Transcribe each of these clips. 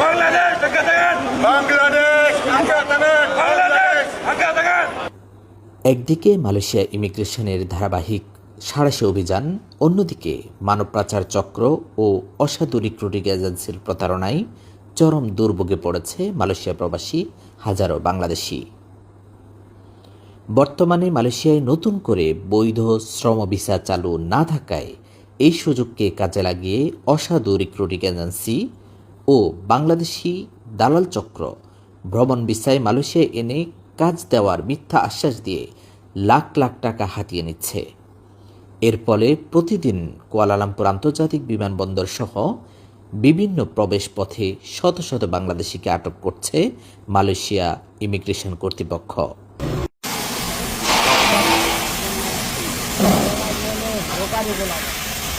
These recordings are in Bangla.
বাংলাদেশ দেখান বাংলাদেশ আফগানিস্তানের বাংলাদেশ। টাকা দেখান একদিকে মালয়েশিয়া ইমিগ্রেশনের ধারাবাহিক সাঁড়াশি অভিযান অন্যদিকে মানব পাচার চক্র ও অসাধু রিক্রুটিং এজেন্সির প্রতারণায় চরম দুর্ভোগে পড়েছে মালয়েশিয়া প্রবাসী হাজারো বাংলাদেশি। বর্তমানে মালয়েশিয়ায় নতুন করে বৈধ শ্রম ভিসা চালু না থাকায় এই সুযোগকে কাজে লাগিয়ে অসাধু রিক্রুটিং এজেন্সি ও বাংলাদেশি দালাল চক্র ভ্রমণ ভিসায় মালয়েশিয়া এনে কাজ দেওয়ার মিথ্যা আশ্বাস দিয়ে লাখ লাখ টাকা হাতিয়ে নিচ্ছে। এর ফলে প্রতিদিন কুয়ালালামপুর আন্তর্জাতিক বিমানবন্দর সহ বিভিন্ন প্রবেশ পথে শত শত বাংলাদেশিকে আটক করছে মালয়েশিয়া ইমিগ্রেশন কর্তৃপক্ষ।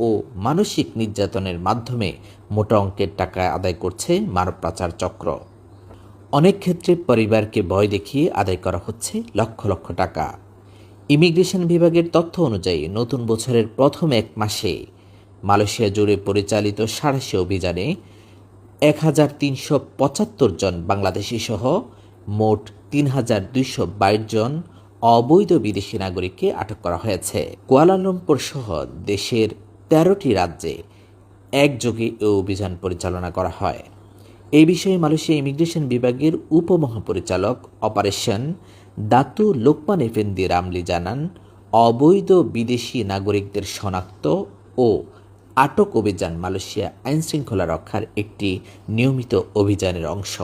ও মানসিক নির্যাতনের মাধ্যমে মোটা অঙ্কের টাকা আদায় করছে মানব পাচার চক্র। অনেক ক্ষেত্রে পরিবারকে ভয় দেখিয়ে আদায় করা হচ্ছে লক্ষ লক্ষ টাকা। ইমিগ্রেশন বিভাগের তথ্য অনুযায়ী নতুন বছরের প্রথম এক মাসে মালয়েশিয়া জুড়ে পরিচালিত সাড়াশি অভিযানে এক হাজার তিনশো পঁচাত্তর জন বাংলাদেশি সহ মোট তিন হাজার দুইশো বাইশ জন অবৈধ বিদেশি নাগরিককে আটক করা হয়েছে। কুয়ালালামপুর সহ দেশের তেরোটি রাজ্যে একযোগে এ অভিযান পরিচালনা করা হয়। এই বিষয়ে মালয়েশিয়া ইমিগ্রেশন বিভাগের উপমহাপরিচালক operation Datuk Lokman Effendi Ramli জানান, অবৈধ বিদেশি নাগরিকদের শনাক্ত ও আটক অভিযান মালয়েশিয়া আইনশৃঙ্খলা রক্ষার একটি নিয়মিত অভিযানের অংশ।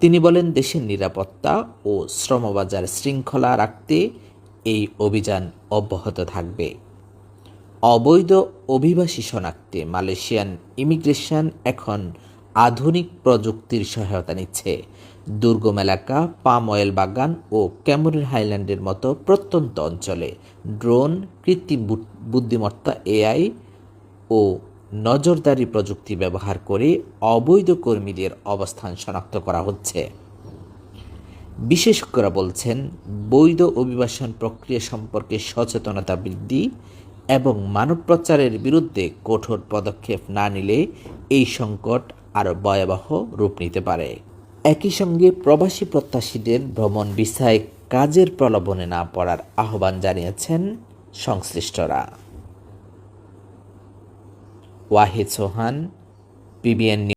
তিনি বলেন, দেশের নিরাপত্তা ও শ্রমবাজার শৃঙ্খলা রাখতে এই অভিযান অব্যাহত থাকবে। অবৈধ অভিবাসী শনাক্তে মালয়েশিয়ান ইমিগ্রেশন এখন আধুনিক প্রযুক্তির সহায়তা নিচ্ছে। দুর্গম এলাকা, পাম অয়েল বাগান ও ক্যামরুন হাইল্যান্ডের মতো প্রত্যন্ত অঞ্চলে ড্রোন, কৃত্রিম বুদ্ধিমত্তা এআই ও নজরদারি প্রযুক্তি ব্যবহার করে অবৈধ কর্মীদের অবস্থান শনাক্ত করা হচ্ছে। বিশেষজ্ঞরা বলছেন, বৈধ অভিবাসন প্রক্রিয়া সম্পর্কে সচেতনতা বৃদ্ধি এবং মানব প্রচারের বিরুদ্ধে কঠোর পদক্ষেপ না নিলে এই সংকট আরও ভয়াবহ রূপ নিতে পারে। একই সঙ্গে প্রবাসী প্রত্যাশীদের ভ্রমণ বিষয়ে কাজের প্রলোভনে না পড়ার আহ্বান জানিয়েছেন সংশ্লিষ্টরা। ওয়াহিদ সোহান পিবিএন